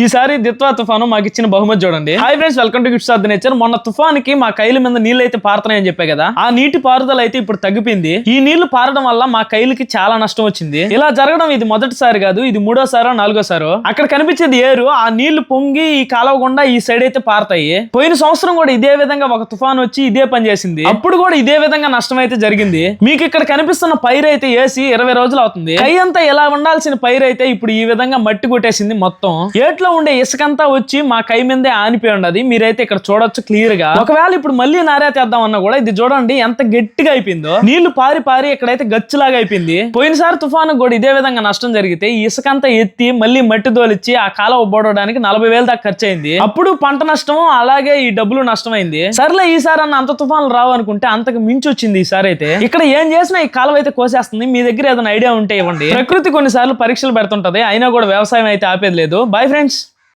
ఈసారి దిత్వా తుఫాను మాకు ఇచ్చిన బహుమతి చూడండి. Hi friends welcome to gifts of the nature మొన్న తుఫానికి మా కైల మీద నీళ్ళు అయితే పారుతున్నాయని చెప్పే కదా. ఆ నీటి పారుదల అయితే ఇప్పుడు తగ్గిపోయింది. ఈ నీళ్ళు పారడం వల్ల మా కైలుకి చాలా నష్టం వచ్చింది. ఇలా జరగడం ఇది మొదటిసారి కాదు ఇది మూడోసారో నాలుగోసారో. అక్కడ కనిపించేది ఏరు ఆ నీళ్ళు పొంగి ఈ కాలువ గుండా ఈ సైడ్ అయితే పారతాయి. పోయిన సంవత్సరం కూడా ఇదే విధంగా ఒక తుఫాన్ వచ్చి ఇదే పని చేసింది. అప్పుడు కూడా ఇదే విధంగా నష్టం అయితే జరిగింది. మీకు ఇక్కడ కనిపిస్తున్న పైరు అయితే వేసి ఇరవై రోజులు అవుతుంది. కై అంతా ఎలా ఉండాల్సిన పైరు అయితే ఇప్పుడు ఈ విధంగా మట్టి కొట్టేసింది మొత్తం. ఏట్లో ఉండే ఇసుకంతా వచ్చి మా కై మీదే ఆనిపోయి ఉండదు మీరైతే ఇక్కడ చూడొచ్చు క్లియర్గా ఒకవేళ ఇప్పుడు మళ్ళీ నారా తెద్దాం అన్నా కూడా ఇది చూడండి ఎంత గట్టిగా అయిపోయిందో. నీళ్ళు పారి పారి ఇక్కడైతే గచ్చులాగా అయిపోయింది. పోయినసారి తుఫాను కూడా ఇదే విధంగా నష్టం జరిగితే ఇసుకంతా ఎత్తి మళ్ళీ మట్టి దోలిచ్చి ఆ కాలువ బోడడానికి నలభై వేలు దాకా ఖర్చు అయింది అప్పుడు పంట నష్టం అలాగే ఈ డబ్బులు నష్టమైంది. సర్లే ఈసారి అన్న అంత తుఫాన్లు రావు అనుకుంటే అంతకు మించి వచ్చింది ఈసారి అయితే. ఇక్కడ ఏం చేసినా ఈ కాలువ అయితే కోసేస్తుంది. మీ దగ్గర ఏదైనా ఐడియా ఉంటే ఇవ్వండి. ప్రకృతి కొన్నిసార్లు పరీక్షలు పెడుతుంటది. అయినా కూడా వ్యవసాయం అయితే ఆపేది లేదు. Bye friends.